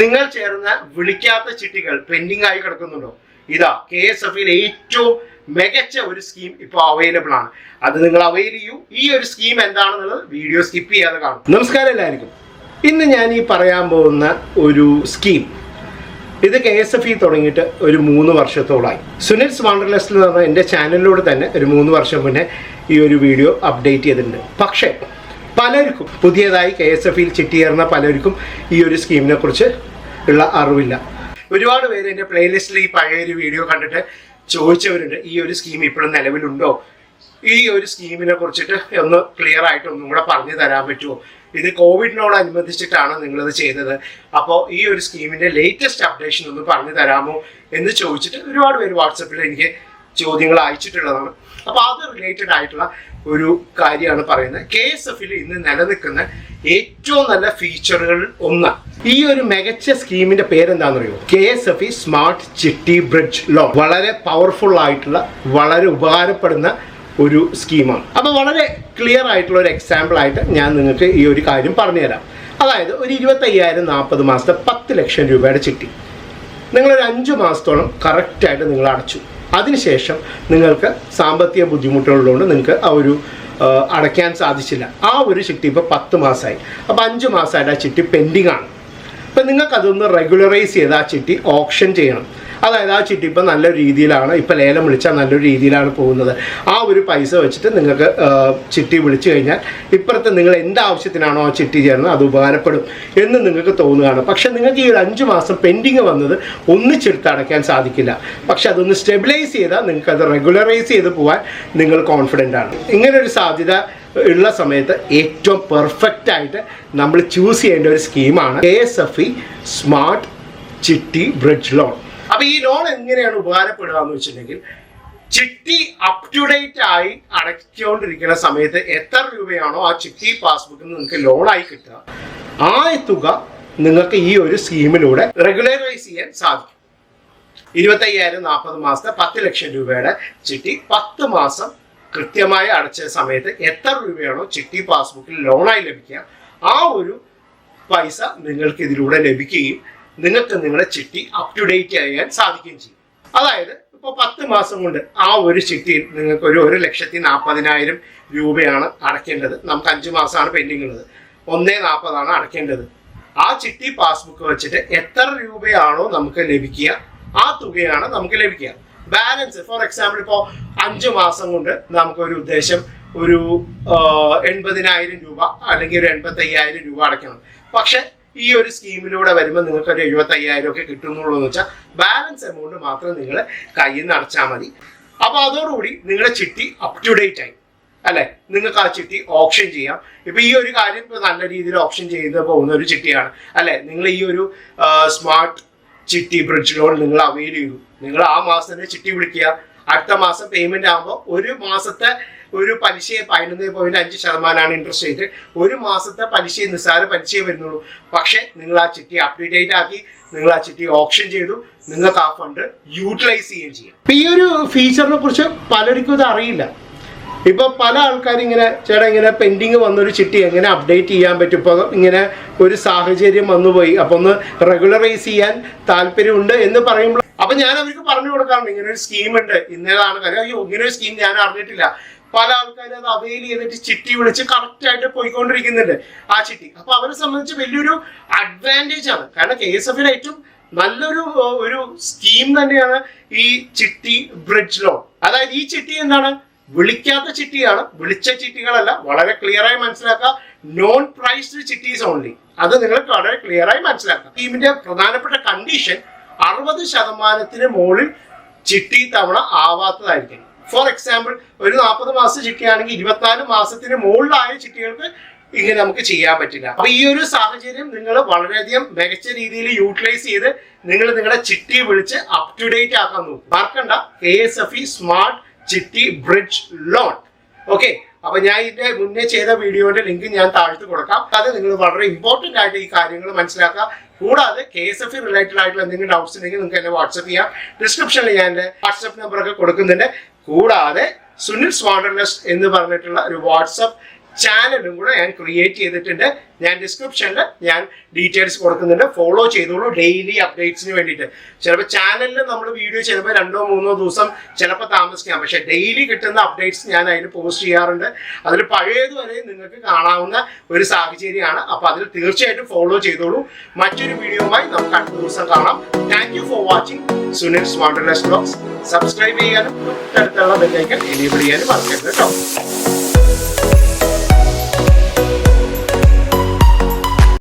നിങ്ങൾ ചേർന്ന വിളിക്കാത്ത ചിട്ടികൾ പെൻഡിങ് ആയി കിടക്കുന്നുണ്ടോ? ഇതാ കെ എസ് എഫിൽ ഏറ്റവും മികച്ച ഒരു സ്കീം ഇപ്പോൾ അവൈലബിൾ ആണ്. അത് നിങ്ങൾ അവൈൽ ചെയ്യൂ. ഈ ഒരു സ്കീം എന്താണെന്നുള്ളത് വീഡിയോ സ്കിപ്പ് ചെയ്യാതെ കാണും. നമസ്കാരം എല്ലാവർക്കും. ഇന്ന് ഞാൻ ഈ പറയാൻ പോകുന്ന ഒരു സ്കീം ഇത് കെ എസ് എഫ് ഇ തുടങ്ങിയിട്ട് ഒരു മൂന്ന് വർഷത്തോളായി. സുനിൽ വാണ്ടർലെസ് എന്ന് എന്റെ ചാനലിലൂടെ തന്നെ ഒരു മൂന്ന് വർഷം മുന്നേ ഈ ഒരു വീഡിയോ അപ്ഡേറ്റ് ചെയ്തിട്ടുണ്ട്. പക്ഷേ പലർക്കും പുതിയതായി കെ എസ് എഫിൽ ചിട്ടിയേറുന്ന പലർക്കും ഈ ഒരു സ്കീമിനെ കുറിച്ച് ഉള്ള അറിവില്ല. ഒരുപാട് പേര് എന്റെ പ്ലേലിസ്റ്റിൽ ഈ പഴയൊരു വീഡിയോ കണ്ടിട്ട് ചോദിച്ചവരുണ്ട് ഈ ഒരു സ്കീം ഇപ്പോഴും നിലവിലുണ്ടോ? ഈ ഒരു സ്കീമിനെ കുറിച്ചിട്ട് ഒന്ന് ക്ലിയർ ആയിട്ട് ഒന്നും കൂടെ പറഞ്ഞു തരാൻ പറ്റുമോ? ഇത് കോവിഡിനോടനുബന്ധിച്ചിട്ടാണ് നിങ്ങളിത് ചെയ്തത്? അപ്പോൾ ഈ ഒരു സ്കീമിന്റെ ലേറ്റസ്റ്റ് അപ്ഡേഷൻ ഒന്ന് പറഞ്ഞു തരാമോ? എന്ന് ചോദിച്ചിട്ട് ഒരുപാട് പേര് വാട്സപ്പിൽ എനിക്ക് ചോദ്യങ്ങൾ അയച്ചിട്ടുള്ളതാണ്. അപ്പോൾ അത് റിലേറ്റഡ് ആയിട്ടുള്ള ഒരു കാര്യമാണ് പറയുന്നത്. കെ എസ് എഫിൽ ഇന്ന് നിലനിൽക്കുന്ന ഏറ്റവും നല്ല ഫീച്ചറുകൾ ഒന്ന്. ഈ ഒരു മികച്ച സ്കീമിന്റെ പേരെന്താണെന്നറിയോ? K S F E smart chitty bridge loan വളരെ പവർഫുൾ ആയിട്ടുള്ള വളരെ ഉപകാരപ്പെടുന്ന ഒരു സ്കീമാണ് അപ്പോൾ വളരെ ക്ലിയർ ആയിട്ടുള്ള ഒരു എക്സാമ്പിൾ ആയിട്ട് ഞാൻ നിങ്ങൾക്ക് ഈ ഒരു കാര്യം പറഞ്ഞുതരാം. അതായത് ഒരു ഇരുപത്തയ്യായിരം നാൽപ്പത് മാസത്തെ പത്ത് ലക്ഷം രൂപയുടെ ചിട്ടി. നിങ്ങളൊരു അഞ്ച് മാസത്തോളം കറക്റ്റായിട്ട് നിങ്ങൾ അടച്ചു. അതിനുശേഷം നിങ്ങൾക്ക് സാമ്പത്തിക ബുദ്ധിമുട്ടുള്ളതുകൊണ്ട് നിങ്ങൾക്ക് ആ ഒരു അടയ്ക്കാൻ സാധിച്ചില്ല. ആ ഒരു ചിട്ടി ഇപ്പോൾ പത്ത് മാസമായി. അപ്പോൾ അഞ്ച് മാസമായിട്ട് ആ ചിട്ടി പെൻഡിങ് ആണ്. അപ്പം നിങ്ങൾക്ക് അതൊന്ന് റെഗുലറൈസ് ചെയ്ത് ആ ചിട്ടി ഓപ്ഷൻ ചെയ്യണം. അതായത് ആ ചിട്ടി ഇപ്പം നല്ല രീതിയിലാണ് ഇപ്പം ലേലം വിളിച്ചാൽ നല്ലൊരു രീതിയിലാണ് പോകുന്നത്. ആ ഒരു പൈസ വെച്ചിട്ട് നിങ്ങൾക്ക് ചിട്ടി വിളിച്ചു കഴിഞ്ഞാൽ ഇപ്പുറത്ത് നിങ്ങൾ എന്ത് ആവശ്യത്തിനാണോ ആ ചിട്ടി ചേർന്നത് അത് ഉപകാരപ്പെടും എന്ന് നിങ്ങൾക്ക് തോന്നുകയാണ്. പക്ഷെ നിങ്ങൾക്ക് ഈ ഒരു അഞ്ച് മാസം പെൻഡിങ് വന്നത് ഒന്നിച്ചെടുത്ത് അടയ്ക്കാൻ സാധിക്കില്ല. പക്ഷെ അതൊന്ന് സ്റ്റെബിലൈസ് ചെയ്താൽ നിങ്ങൾക്ക് അത് റെഗുലറൈസ് ചെയ്ത് പോകാൻ നിങ്ങൾ കോൺഫിഡന്റ് ആണ്. ഇങ്ങനൊരു സാധ്യത ഉള്ള സമയത്ത് ഏറ്റവും പെർഫെക്റ്റ് ആയിട്ട് നമ്മൾ ചൂസ് ചെയ്യേണ്ട ഒരു സ്കീമാണ് K S F E smart chitty bridge loan അപ്പൊ ഈ ലോൺ എങ്ങനെയാണ് ഉപകാരപ്പെടുക എന്ന് വെച്ചിട്ടുണ്ടെങ്കിൽ ചിട്ടി അപ് ടു ഡേറ്റ് ആയി അടച്ചുകൊണ്ടിരിക്കുന്ന സമയത്ത് എത്ര രൂപയാണോ ആ ചിട്ടി പാസ്ബുക്കിൽ നിന്ന് നിങ്ങൾക്ക് ലോണായി കിട്ടുക. ആ തുക നിങ്ങൾക്ക് ഈ ഒരു സ്കീമിലൂടെ റെഗുലറൈസ് ചെയ്യാൻ സാധിക്കും. ഇരുപത്തയ്യായിരം നാൽപ്പത് മാസത്തെ പത്ത് ലക്ഷം രൂപയുടെ ചിട്ടി പത്ത് മാസം കൃത്യമായി അടച്ച സമയത്ത് എത്ര രൂപയാണോ ചിട്ടി പാസ്ബുക്കിൽ ലോണായി ലഭിക്കുക ആ ഒരു പൈസ നിങ്ങൾക്ക് ഇതിലൂടെ ലഭിക്കുകയും നിങ്ങൾക്ക് നിങ്ങളുടെ ചിട്ടി അപ് ടു ഡേറ്റ് ചെയ്യാൻ സാധിക്കുകയും ചെയ്യും. അതായത് ഇപ്പോൾ പത്ത് മാസം കൊണ്ട് ആ ഒരു ചിട്ടിയിൽ നിങ്ങൾക്ക് ഒരു ഒരു ലക്ഷത്തി നാൽപ്പതിനായിരം രൂപയാണ് അടയ്ക്കേണ്ടത് നമുക്ക് അഞ്ച് മാസമാണ് പെൻഡിങ് ഉള്ളത്. ഒന്നേ നാൽപ്പതാണ് അടയ്ക്കേണ്ടത് ആ ചിട്ടി പാസ്ബുക്ക് വെച്ചിട്ട് എത്ര രൂപയാണോ നമുക്ക് ലഭിക്കുക ആ തുകയാണ് നമുക്ക് ലഭിക്കുക. ബാലൻസ് ഫോർ എക്സാമ്പിൾ ഇപ്പോൾ അഞ്ച് മാസം കൊണ്ട് നമുക്കൊരു ഉദ്ദേശം ഒരു എൺപതിനായിരം രൂപ അല്ലെങ്കിൽ ഒരു എൺപത്തയ്യായിരം രൂപ അടയ്ക്കണം. പക്ഷെ ഈ ഒരു സ്കീമിലൂടെ വരുമ്പോൾ നിങ്ങൾക്ക് ഒരു എഴുപത്തയ്യായിരം ഒക്കെ കിട്ടുന്നുള്ളൂ എന്ന് വെച്ചാൽ ബാലൻസ് എമൗണ്ട് മാത്രം നിങ്ങൾ കയ്യിൽ നിന്ന് അടച്ചാൽ മതി. അപ്പോൾ അതോടുകൂടി നിങ്ങളുടെ ചിട്ടി അപ് ടു ഡേറ്റ് ആയി. അല്ലെ? നിങ്ങൾക്ക് ആ ചിട്ടി ഓപ്ഷൻ ചെയ്യാം. ഇപ്പൊ ഈ ഒരു കാര്യം നല്ല രീതിയിൽ ഓപ്ഷൻ ചെയ്ത് പോകുന്ന ഒരു ചിട്ടിയാണ്. അല്ലെ? നിങ്ങൾ ഈ ഒരു സ്മാർട്ട് ചിട്ടി ബ്രിഡ്ജ് ലോൺ നിങ്ങൾ അവൈൽ ചെയ്തു നിങ്ങൾ ആ മാസം തന്നെ ചിട്ടി വിളിക്കുക. അടുത്ത മാസം പേയ്മെന്റ് ആകുമ്പോൾ ഒരു മാസത്തെ ഒരു പലിശയെ പതിനൊന്ന് പോയിന്റ് അഞ്ച് ശതമാനമാണ് ഇൻട്രസ്റ്റ് റേറ്റ് ഒരു മാസത്തെ പലിശ നിസ്സാര പലിശയെ വരുന്നുള്ളൂ. പക്ഷേ നിങ്ങൾ ആ ചിട്ടി അപ്ഡേറ്റ് ആക്കി നിങ്ങൾ ആ ചിട്ടി ഓപ്ഷൻ ചെയ്തു നിങ്ങൾക്ക് ആ ഫണ്ട് യൂട്ടിലൈസ് ചെയ്യുകയും ചെയ്യാം. ഈ ഒരു ഫീച്ചറിനെ കുറിച്ച് പലർക്കും ഇത് അറിയില്ല. ഇപ്പൊ പല ആൾക്കാരും ഇങ്ങനെ ചേട്ടാ ഇങ്ങനെ പെൻഡിങ് വന്നൊരു ചിട്ടി എങ്ങനെ അപ്ഡേറ്റ് ചെയ്യാൻ പറ്റും? ഇപ്പൊ ഇങ്ങനെ ഒരു സാഹചര്യം വന്നുപോയി അപ്പൊ ഒന്ന് റെഗുലറൈസ് ചെയ്യാൻ താല്പര്യമുണ്ട് എന്ന് പറയുമ്പോൾ അപ്പൊ ഞാൻ അവർക്ക് പറഞ്ഞു കൊടുക്കാറുണ്ട്. ഇങ്ങനെ ഒരു സ്കീം ഉണ്ട്. ഇന്നേതാണ് കാര്യം. അയ്യോ ഇങ്ങനെ ഒരു സ്കീം ഞാൻ അറിഞ്ഞിട്ടില്ല. പല ആൾക്കാരും അത് അവൈൽ ചെയ്തിട്ട് ചിട്ടി വിളിച്ച് കറക്റ്റ് ആയിട്ട് പോയിക്കൊണ്ടിരിക്കുന്നുണ്ട്. ആ ചിട്ടി. അപ്പൊ അവരെ സംബന്ധിച്ച് വലിയൊരു അഡ്വാന്റേജ് ആണ്. കാരണം കെ എസ് എഫിന് ഏറ്റവും നല്ലൊരു ഒരു സ്കീം തന്നെയാണ് ഈ ചിട്ടി ബ്രിഡ്ജ് ലോൺ അതായത് ഈ ചിട്ടി എന്താണ്? വിളിക്കാത്ത ചിട്ടിയാണ്. വിളിച്ച ചിട്ടികളല്ല. വളരെ ക്ലിയർ ആയി മനസ്സിലാക്കുക. നോൺ പ്രൈസ്ഡ് ചിട്ടീസ് ഓൺലി അത് നിങ്ങൾ വളരെ ക്ലിയർ ആയി മനസ്സിലാക്കുക ടീമിന്റെ പ്രധാനപ്പെട്ട കണ്ടീഷൻ അറുപത് ശതമാനത്തിന് മുകളിൽ ചിട്ടി തവണ ആവാത്തതായിരിക്കണം. ഫോർ എക്സാമ്പിൾ ഒരു നാൽപ്പത് മാസം ചിട്ടിയാണെങ്കിൽ ഇരുപത്തിനാല് മാസത്തിന് മുകളിലായ ചിട്ടികൾക്ക് ഇങ്ങനെ നമുക്ക് ചെയ്യാൻ പറ്റില്ല. അപ്പൊ ഈ ഒരു സാഹചര്യം നിങ്ങൾ വളരെയധികം മികച്ച രീതിയിൽ യൂട്ടിലൈസ് ചെയ്ത് നിങ്ങൾ നിങ്ങളുടെ ചിട്ടി വിളിച്ച് അപ് ടു ഡേറ്റ് ആക്കാൻ നോക്കും. മറക്കണ്ട. K S F E smart chitty bridge loan. Okay അപ്പൊ ഞാൻ ഇതിന്റെ മുന്നേ ചെയ്ത വീഡിയോന്റെ ലിങ്ക് ഞാൻ താഴ്ത്തു കൊടുക്കാം. അത് നിങ്ങൾ വളരെ ഇമ്പോർട്ടന്റ് ആയിട്ട് ഈ കാര്യങ്ങൾ മനസ്സിലാക്കുക. കൂടാതെ കെ എസ് എഫ് റിലേറ്റഡ് ആയിട്ടുള്ള എന്തെങ്കിലും ഡൗട്ട്സ് ഉണ്ടെങ്കിൽ നിങ്ങൾക്ക് എന്നെ വാട്സപ്പ് ചെയ്യാം. ഡിസ്ക്രിപ്ഷനിൽ ഞാൻ വാട്സപ്പ് നമ്പർ ഒക്കെ കൊടുക്കുന്നുണ്ട്. കൂടാതെ സുനിൽ സ്വാണ്ടർനെസ് എന്ന് പറഞ്ഞിട്ടുള്ള ഒരു വാട്സപ്പ് ചാനലും കൂടെ ഞാൻ ക്രിയേറ്റ് ചെയ്തിട്ടുണ്ട്. ഞാൻ ഡിസ്ക്രിപ്ഷനിൽ ഞാൻ ഡീറ്റെയിൽസ് കൊടുക്കുന്നുണ്ട്. ഫോളോ ചെയ്തോളൂ ഡെയിലി അപ്ഡേറ്റ്സിന് വേണ്ടിയിട്ട്. ചിലപ്പോൾ ചാനലിൽ നമ്മൾ വീഡിയോ ചെയ്യുമ്പോൾ രണ്ടോ മൂന്നോ ദിവസം ചിലപ്പോൾ താമസിക്കാം. പക്ഷെ ഡെയിലി കിട്ടുന്ന അപ്ഡേറ്റ്സ് ഞാൻ അതിൽ പോസ്റ്റ് ചെയ്യാറുണ്ട്. അതിൽ പഴയതുവരെ നിങ്ങൾക്ക് കാണാവുന്ന ഒരു സാഹചര്യമാണ്. അപ്പോൾ അതിൽ തീർച്ചയായിട്ടും ഫോളോ ചെയ്തോളൂ. മറ്റൊരു വീഡിയോയുമായി നമുക്ക് അടുത്ത ദിവസം കാണാം. Thank for watching Sunil smart blogs subscribe ചെയ്യാനും തൊട്ടടുത്തുള്ള ബെല്ലൈക്കൻ എനേബിൾ ചെയ്യാനും മറക്കരുത് കേട്ടോ.